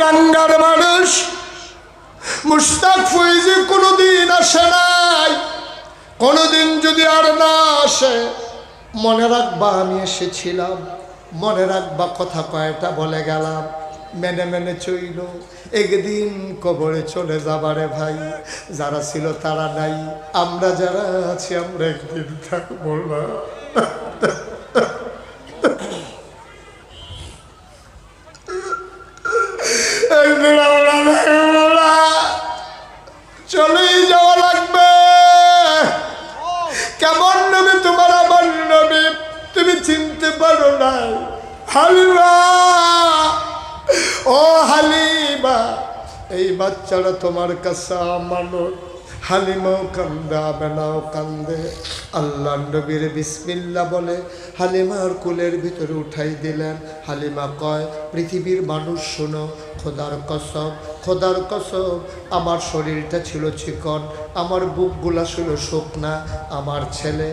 ডাঙ্গার মানুষ। মুস্তাক ফৈজি কোনোদিন আসে নাই। কোনোদিন যদি আর না আসে, মনে রাখবা আমি এসেছিলাম। মনে রাখবা কথা কয়টা বলে গেলাম। মেনে মেনে চইল। একদিন কবরে চলে যাবারে ভাই। যারা ছিল তারা নাই। আমরা যারা আছি, আমরা একদিন থাকব না। চিনতে পারো না হালিমা ও হালিমা, এই বাচ্চারা তোমার কাছে আমানত হালিমাও কান্দে আবেনাও কান্দে। আল্লাহ নবীর বিসমিল্লা বলে হালিমার কুলের ভিতরে উঠাই দিলেন। হালিমা কয়, পৃথিবীর মানুষ শোনো, খোদার কসম খোদার কসম, আমার শরীরটা ছিল চিকন, আমার বুকগুলা ছিল শুকনা, আমার ছেলে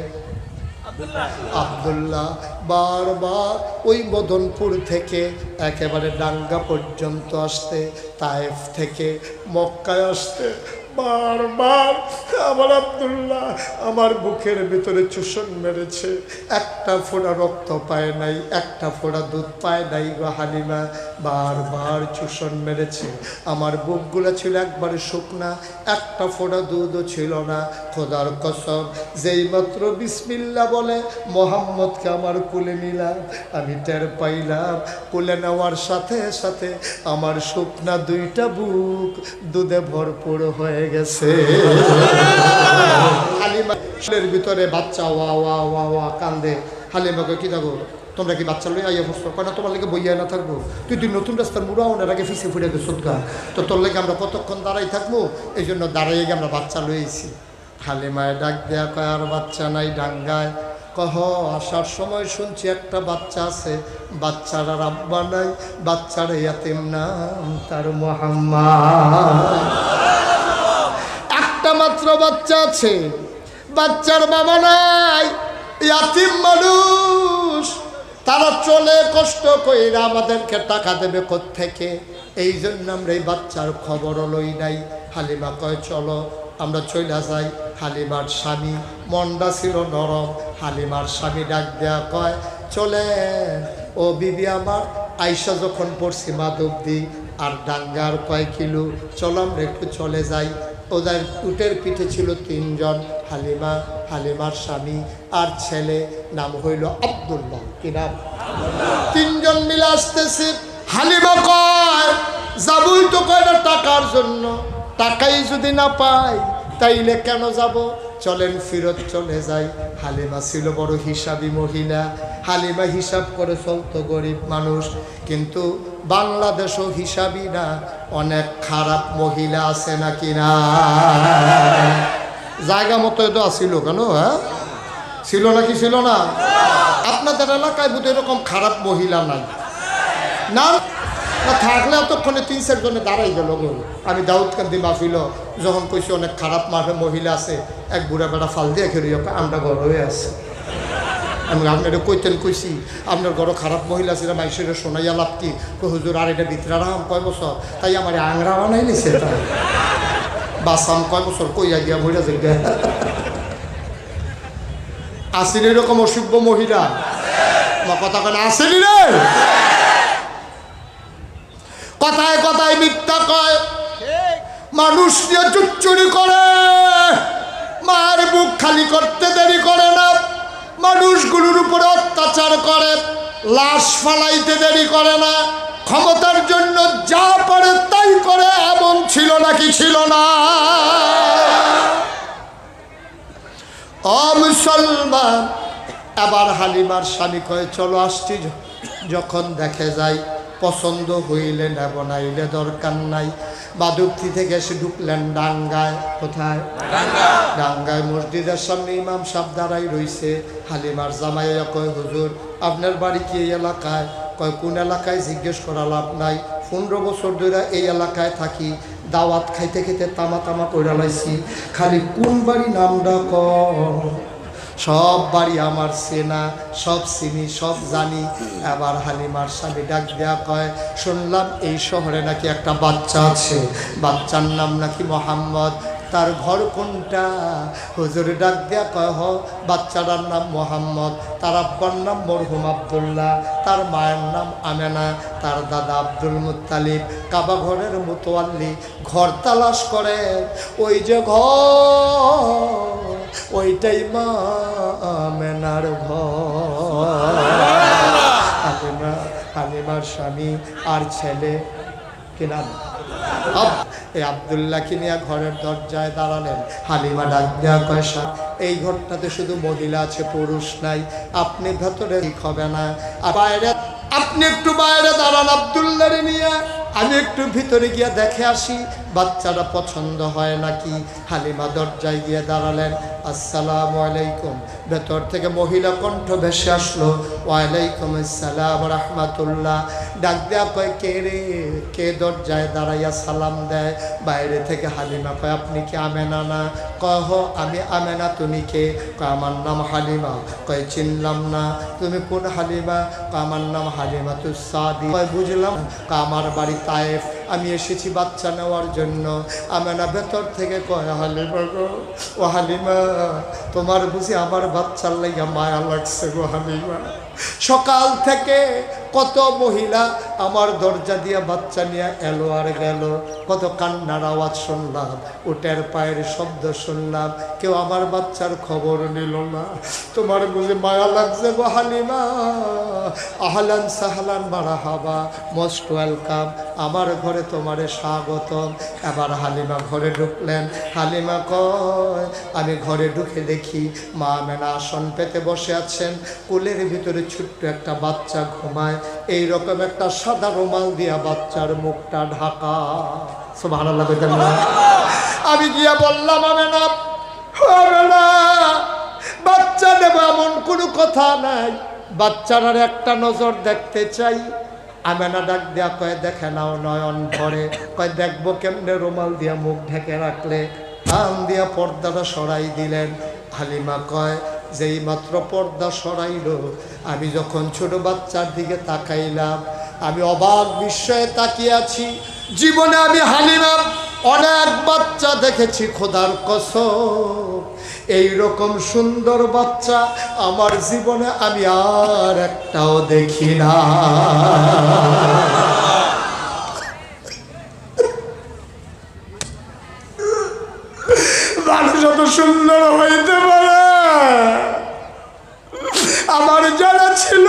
আবদুল্লাহ। বারবার ওই মদনপুর থেকে একেবারে ডাঙ্গা পর্যন্ত আসতে তায়েফ থেকে মক্কায় আসতে বারবার আমার আবদুল্লাহ আমার বুকের ভিতরে চুষণ মেরেছে। একটা ফোঁড়া রক্ত পায় নাই, একটা ফোঁড়া দুধ পায় নাই গো হালিমা। বারবার চুষণ মেরেছে। আমার বুকগুলো ছিল একবারে শুকনা, একটা ফোঁড়া দুধও ছিল না। খোদার কসম, যেই মাত্র বিসমিল্লা বলে, মোহাম্মদকে আমার কুলে নিলাম, আমি টের পাইলাম। কুলে নেওয়ার সাথে সাথে আমার শুকনা দুইটা বুক দুধে ভরপুর হয়ে গেছে। হালিমা ছেলের ভিতরে বাচ্চা ওয়া ওয়া ওয়া ওয়া কান্দে। হালিমাকে কি থাকো তোমরা কি বাচ্চা লই আইয়া বসছো? কেন তোমার লেগে বইয়া না থাকব? তুই তুই নতুন রাস্তার মুড়া ওনার আগে ফিসে ফুটে গেছো গা। তো তোর লেগে আমরা কতক্ষণ দাঁড়াই থাকব? এই জন্য দাঁড়াইয়ে আমরা বাচ্চা লইছি হালিমায় ডাক দেয়া কয়, আর বাচ্চা নাই ডাঙ্গায়? কহ, আসার সময় শুনছি একটা বাচ্চা আছে। বাচ্চার আর আব্বা নাই, বাচ্চার ইয়াতিম নাম তার মোহাম্মদ। একটা মাত্র বাচ্চা আছে। বাচ্চার বাবা নাই, ইয়াতিম মানুষ। তারা চলে কষ্ট কইরা আমাদেরকে টাকা দেবে থেকে এই জন্য আমরা এই বাচ্চার খবরও লই নাই। হালিমা কয়, চলো, আমরা চলে যাই। হালিমার স্বামী মন্ডা ছিল নরম। হালিমার স্বামী ডাক দেয়া কয় চলে ও বিবি আমার আইসা যখন পড়ছি মাধবদি, আর ডাঙ্গার কয় কিলো, চলো, আমরা একটু চলে যাই। ওদের উটের পিঠে ছিল তিনজন, হালিমা, হালিমার স্বামী আর ছেলে। নাম হইল আব্দুল্লাহ। কি নাম? তিনজন মিলে আসতেছে। হালিমা কয়, যাবই তো কয়টা টাকার জন্য। টাকাই যদি না পাই, তাইলে কেন যাব? চলেন ফিরত চলে যাই। হালিমা ছিল বড় হিসাবি মহিলা। হালিমা হিসাব করে চলতো গরিব মানুষ। কিন্তু বাংলাদেশও হিসাবই না। অনেক খারাপ মহিলা আছে নাকি না? জায়গা মতো তো আসিল কেন হ্যাঁ? ছিল নাকি ছিল না? আপনাদের এলাকায় বোধ এরকম খারাপ মহিলা নাই। না? না থাকলে এতক্ষণে তিন চারজনে দাঁড়াই গেল আমি দাউদ কান্দি মাহফিল যখন কইছি অনেক খারাপ মাঠে মহিলা আছে, এক বুড়া বেড়া ফাল দিয়ে খেলি আমরা ঘর হয়ে আছে। আমি আপনার কইতেন কইছি, আপনার ঘর খারাপ মহিলা ছিল মাইসের শোনাইয়া লাভ কি? হুজুর, আর এটা ভিতরা রাম কয় বছর? তাই আমার আংরা বানাই নিছে বাসাম কয় বছর, কইয়া গিয়া মহিলা জায়গা আসেনি এরকম অসভ্য মহিলা? কথা কেন আসেনি রে কথায় কথায় মিথ্যা কয়। মানুষ নিয়ে চুচ্চুরি করে। মার বুক খালি করতে দেরি করে না। মানুষগুলোর উপরে অত্যাচার করে। লাশ ফালাইতে দেরি করে না। ক্ষমতার জন্য যা পারে তাই করে, এমন ছিল নাকি ছিল না। মুসলমান, এবার হালিমার স্বামী কয়ে, চলো আসছি যখন দেখে যাই। পছন্দ হইলে নেব নাইলে দরকার নাই। বাদুপ্তি থেকে এসে ঢুকলেন ডাঙ্গায়। কোথায়? ডাঙ্গায় মসজিদের সামনে ইমাম সাহেব দাঁড়াই রইছে। হালিমার জামাইয়া কয় হুজুর আপনার বাড়ি কি এই এলাকায়? কয় কোন এলাকায়? জিজ্ঞেস করা লাভ নাই। পনেরো বছর ধরে এই এলাকায় থাকি। দাওয়াত খাইতে খেতে তামা তামা কইরা লাইছি। খালি কোন বাড়ি নামটা কম সব বাড়ি আমার চেনা, সব চিনি, সব জানি। এবার হালিমার স্বামী ডাক দেয়া কয়, শুনলাম এই শহরে নাকি একটা বাচ্চা আছে। বাচ্চার নাম নাকি মোহাম্মদ। তার ঘর কোনটা? হুজুর ডাক দেয়া কয় বাচ্চাটার নাম মোহাম্মদ। তার আব্বার নাম মরহুম আবদুল্লাহ। তার মায়ের নাম আমেনা। তার দাদা আব্দুল মুত্তালিব। কাবা ঘরের মুতোয়াল্লি। ঘর তালাশ করে, ওই যে ঘর ওইটাই মা আমেনার ঘর। হালিমা হালিমার স্বামী আর ছেলে কি এই আবদুল্লাহকে নিয়ে ঘরের দরজায় দাঁড়ালেন। হালিমা ডাক দেওয়া পয়সা এই ঘরটাতে শুধু মহিলা আছে, পুরুষ নাই। আপনি ভেতরে হবে না। আর বাইরে, আপনি একটু বাইরে দাঁড়ান আবদুল্লাহরে নিয়ে। আমি একটু ভিতরে গিয়া দেখে আসি, বাচ্চারা পছন্দ হয় নাকি? হালিমা দরজায় গিয়ে দাঁড়ালেন, আসসালাম আলাইকুম। ভেতর থেকে মহিলা কণ্ঠ ভেসে আসলো, ওয়ালাইকুম আসসালাম রহমাতুল্লাহ। ডাক দেয়া কয়, কে রে? কে দরজায় দাঁড়াইয়া সালাম দেয়? বাইরে থেকে হালিমা কয়, আপনি কি আমেনা না? কহ আমি আমেনা, তুমি কে? কয়, আমার নাম হালিমা। কয়, চিনলাম না, তুমি কোন হালিমা? কয়, আমার নাম হালিমা তু সাদি কয়, বুঝলাম। কয়, আমার বাড়ি তায়েফ। আমি এসেছি বাচ্চা নেওয়ার জন্য। আমেনা ভেতর থেকে কয়, হালিমা গো, ও হালিমা, তোমার বুঝি আমার বাচ্চার লাইগা মায়া লাগছে গো হালিমা। সকাল থেকে কত মহিলা আমার দরজা দিয়া বাচ্চা নিয়ে এলো আর গেল। কত কান্নার আওয়াজ শুনলাম, উটের পায়ের শব্দ শুনলাম, কেউ আমার বাচ্চার খবর নিল না। তোমার বুঝে মায়া লাগছে গো হালিমা। আহলান সাহলান বাড়া হাবা, মোস্ট ওয়েলকাম। আমার ঘরে তোমারে স্বাগতম। এবার হালিমা ঘরে ঢুকলেন। হালিমা কয়, আমি ঘরে ঢুকে দেখি মা মেনা আসন পেতে বসে আছেন। কুলের ভিতরে ছোট্ট একটা বাচ্চা ঘুমায়। এই রকম একটা সাদা রুমাল দিয়া বাচ্চার মুখটা ঢাকা। না? আমি গিয়া বললাম আমেনা আমেনা বাচ্চা দেব এমন কোনো কথা নাই। বাচ্চারার একটা নজর দেখতে চাই। আমেনা ডাক দেয়া কয়, দেখে নাও নয়ন ভরে। কয়, দেখব কেমনে রুমাল দিয়া মুখ ঢেকে রাখলে। টান দিয়া পর্দাটা সরাই দিলেন। হালিমা কয়, যেই মাত্র পর্দা সরাইল, আমি যখন ছোট বাচ্চার দিকে তাকাইলাম, আমি অবাক বিস্ময়ে তাকিয়ে আছি। জীবনে আমি হালিমা, অনেক বাচ্চা দেখেছি, খোদার কসম। এই রকম সুন্দর বাচ্চা আমার জীবনে আমি আর একটাও দেখি না। মানুষ সুন্দর হইতে পারে। আমার জানা ছিল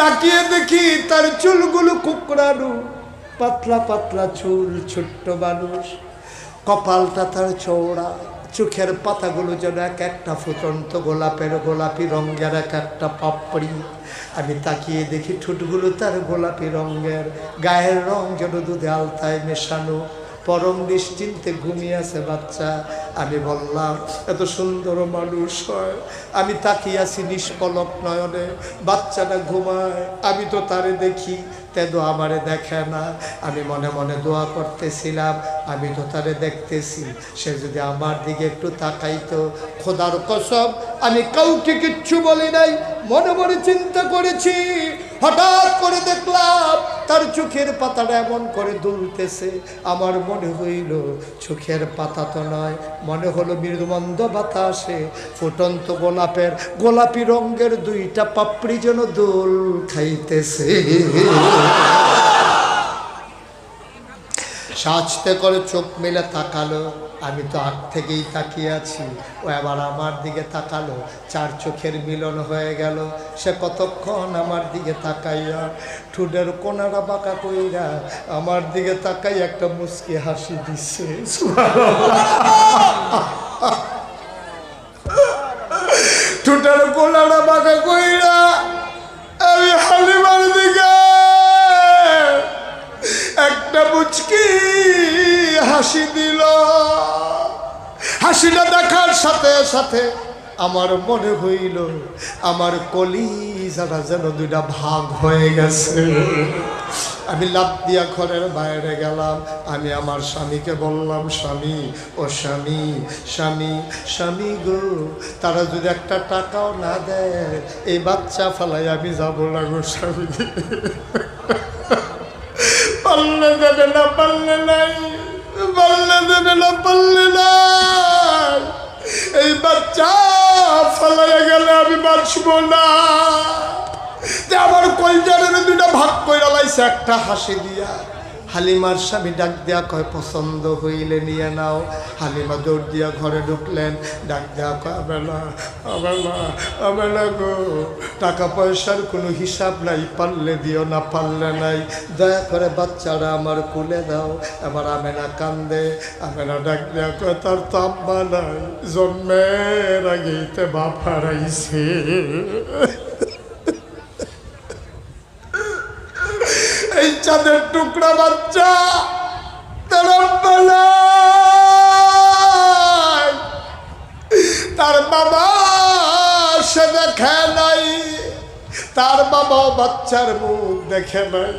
তাকিয়ে দেখি তার চুলগুলো কুকড়ানো, পাতলা পাতলা চুল, ছোট্ট মানুষ। কপালটা তার চৌড়া চোখের পাতাগুলো যেন এক একটা ফুটন্ত গোলাপের গোলাপি রঙের এক একটা পাপড়ি। আমি তাকিয়ে দেখি ঠোঁটগুলো তার গোলাপি রঙের, গায়ের রং যেন দুধে আলতায় মেশানো। পরম নিশ্চিন্তে ঘুমিয়ে আছে বাচ্চা। আমি বললাম, এত সুন্দর মানুষ হয়। আমি তাকিয়ে আছি নিষ্পলক নয়নে। বাচ্চাটা ঘুমায়। আমি তো তারে দেখি, তেদো আমারে দেখে না। আমি মনে মনে দোয়া করতেছিলাম, আমি তো তারে দেখতেছি। সে যদি আমার দিকে একটু তাকাইতো, খোদার কসম, আমি কাউকে কিচ্ছু বলি নাই। মনে মনে চিন্তা করেছি, হঠাৎ করে দেখলাম, তার চোখের পাতাটা এমন করে দুলতেছে। আমার মনে হইল, চোখের পাতা তো নয় মনে হলো মৃদুমন্দ বাতাসে, ফুটন্ত গোলাপের, গোলাপি রঙের দুইটা পাপড়ি যেন দোল খাইতেছে। সাজতে করে চোখ মেলে তাকালো। আমি তো আগ থেকেই তাকিয়ে আছি। ও এবার আমার দিকে তাকালো। চার চোখের মিলন হয়ে গেল। সে কতক্ষণ আমার দিকে তাকাইয়া ঠুডের কোনারা বাঁকা কইরা আমার দিকে তাকাই একটা মুচকি হাসি দিচ্ছে ঠুটের কোনারা বাঁকা কইরা আমি হালিমার দিকে একটা মুচকি হাসি দিল। হাসিটা দেখার সাথে সাথে আমার মনে হইল, আমার কলিজাটা যেন দুইটা ভাগ হয়ে গেছে। আমি লাভ দিয়া ঘরের বাইরে গেলাম, আমি আমার স্বামীকে বললাম, স্বামী, ও স্বামী স্বামী স্বামী গো, তারা যদি একটা টাকাও না দেয়, এই বাচ্চা ফেলাই আমি যাব না গো স্বামী। পাল্লে দেবে না পাল্লে নাই পাল্লে দেবে না পাল্লে নাই। এই বাচ্চা ফালাইয়া গেলে আমি বাঁচব না। আমার কলজারের দুটা ভাগ করে লাইছে, একটা হাসি দিয়া। হালিমার স্বামী ডাক দিয়া কয়, পছন্দ হইলে নিয়ে নাও। হালিমা দৌড় দিয়া ঘরে ঢুকলেন। ডাক দেয়া কয়, আবেলা আবেলা আবেলা গো, টাকা পয়সার কোনো হিসাব নাই, পারলে দিও না, পারলে নাই। দয়া করে বাচ্চারা আমার কুলে দাও এবার আমেনা কান্দে। আমেনা ডাক দেয়া কয়, তার তো আব্বা নাই, জন্মের আগেইতে বাপ হারাইছে এই চাঁদের টুকরা বাচ্চা। তার বাবা সে দেখে নাই। তার বাবা বাচ্চার মুখ দেখে নাই।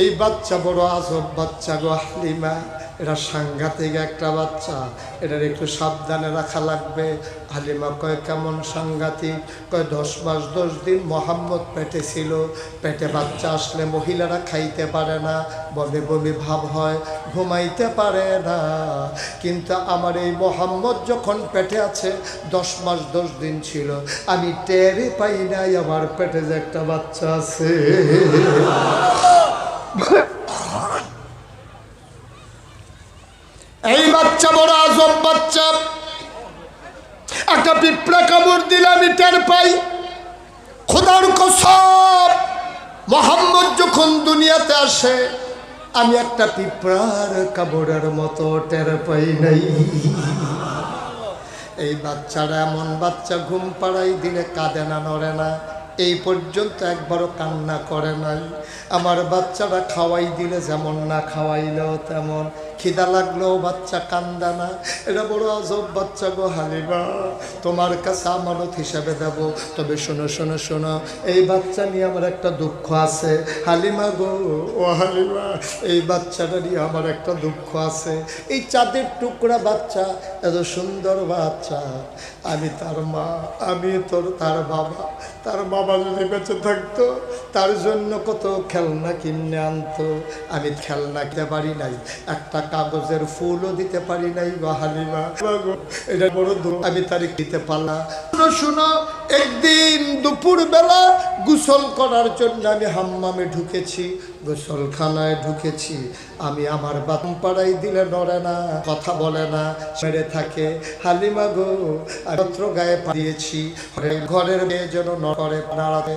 এই বাচ্চা বড় আজব বাচ্চা গো হালিমা। এটা সাংঘাতিক একটা বাচ্চা। এটার একটু সাবধানে রাখা লাগবে। হালিমা কয়, কেমন সাংঘাতিক? কয়, দশ মাস, দশ দিন মোহাম্মদ পেটে ছিল। পেটে বাচ্চা আসলে মহিলারা খাইতে পারে না। বমি বমি ভাব হয়, ঘুমাইতে পারে না। কিন্তু আমার এই মোহাম্মদ যখন পেটে আছে, দশ মাস, দশ দিন ছিল। আমি টেরই পাই নাই, আমার পেটে যে একটা বাচ্চা আছে। এই বাচ্চা বড় আজব বাচ্চা। একটা পিঁপড়া কামড় দিলে আমি টের পাই। খোদার কসব মোহাম্মদ যখন দুনিয়াতে আসে, আমি একটা পিঁপড়ার কামড়ের মতো টের পাই নাই। এই বাচ্চারা এমন বাচ্চা ঘুম পাড়াই দিলে কাঁদে না, নড়ে না। এই পর্যন্ত একবারও কান্না করে নাই। আমার বাচ্চারা খাওয়াই দিলে যেমন না খাওয়াইলেও তেমন। খিদা লাগলেও বাচ্চা কান্দা না। এটা বড় আজব বাচ্চা গো হালিমা। তোমার কাছে আমানত হিসাবে দেব। তবে শোনো শোনো শোনো, এই বাচ্চা নিয়ে আমার একটা দুঃখ আছে। হালিমা গো, ও হালিমা, এই বাচ্চাটা নিয়ে আমার একটা দুঃখ আছে। এই চাঁদের টুকরা বাচ্চা, এত সুন্দর বাচ্চা। আমি তার মা, আমি তোর, তার বাবা। তার বাবা যদি বেঁচে থাকতো তার জন্য কত খেলনা কিনে আনতো। আমি খেলনা খেতে পারি নাই একটা কাগজের ফুলও দিতে পারি নাই বা হালিমা। এটা বড় আমি তারিখ দিতে পারলাম শুনো একদিন দুপুর বেলা গোসল করার জন্য আমি হাম্মামে ঢুকেছি, গোসলখানায় ঢুকেছি। আমি আমার বাথরুম পাড়াই দিলে নড়ে না, কথা বলে না, মেরে থাকে। হালিমা গো পত্র গায়ে পা দিয়েছি। ঘরের মেয়ে যেন নড়ে, নাড়াতে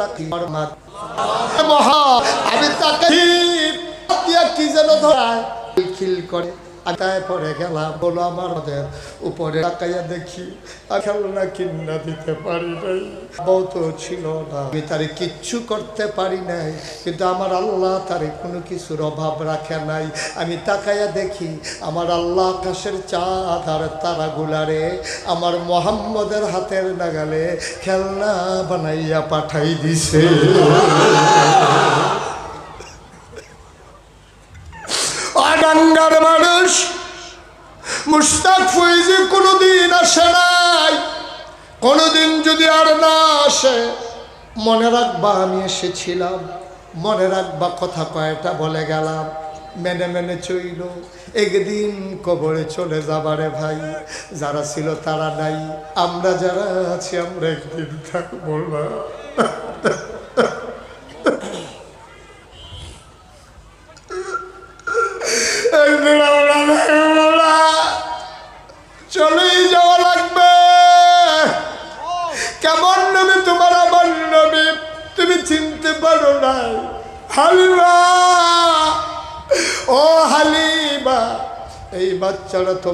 তাকে মহা, আমি তাকে কি যেন ধরায়। খিল করে আকায় পরে গেলাম, বলো আমার উপরে তাকাইয়া দেখি খেলনা কিনা দিতে পারি নাই। বউ তো ছিল না, আমি তারে কিচ্ছু করতে পারি নাই, কিন্তু আমার আল্লাহ তারে কোনো কিছুর অভাব রাখে নাই। আমি তাকাইয়া দেখি, আমার আল্লাহ আকাশের চাঁদ আর তারাগুলারে আমার মোহাম্মদের হাতের নাগালে খেলনা বানাইয়া পাঠাই দিছে। কোনোদিন যদি আর না আসে, মনে রাখবা আমি এসেছিলাম, মনে রাখবা কথা কয়টা বলে গেলাম, মেনে মেনে চইল, একদিন কবরে চলে যাবারে ভাই, যারা ছিল তারা নাই, আমরা যারা আছি, আমরা একদিন থাকব না।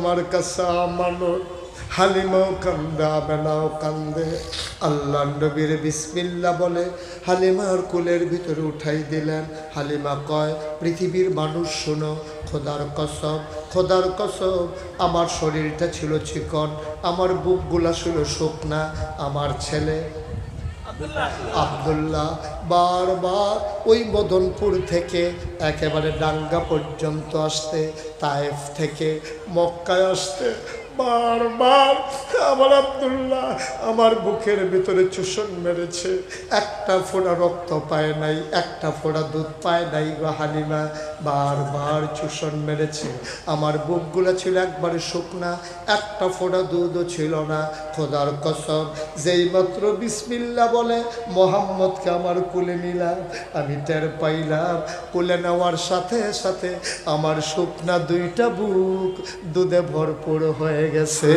তোমার কাছে আমানত হালিমাও কান্দে আবেনাও কান্দে। আল্লাহ নবীর বিসমিল্লা বলে, হালিমার কুলের ভিতরে উঠাই দিলেন। হালিমা কয়, পৃথিবীর মানুষ শোনো, খোদার কসম খোদার কসম, আমার শরীরটা ছিল চিকন, আমার বুকগুলা ছিল শুকনা, আমার ছেলে আবদুল্লাহ। বারবার ওই মদনপুর থেকে একেবারে ডাঙ্গা পর্যন্ত আসতে তায়েফ থেকে মক্কায় আসতে বারবার আমার আবদুল্লাহ আমার বুকের ভিতরে চুষণ মেরেছে। একটা ফোঁটা রক্ত পায় নাই, একটা ফোঁটা দুধ পায় নাই গো হালিমা। বারবার চুষণ মেরেছে। আমার বুকগুলো ছিল একবারে শুকনা, একটা ফোঁটা দুধও ছিল না। খোদার কসম, যেই মাত্র বিসমিল্লা বলে মোহাম্মদকে আমার কুলে নিলাম, আমি টের পাইলাম। কুলে নেওয়ার সাথে সাথে আমার শুকনা দুইটা বুক দুধে ভরপুর হয়ে গেছে।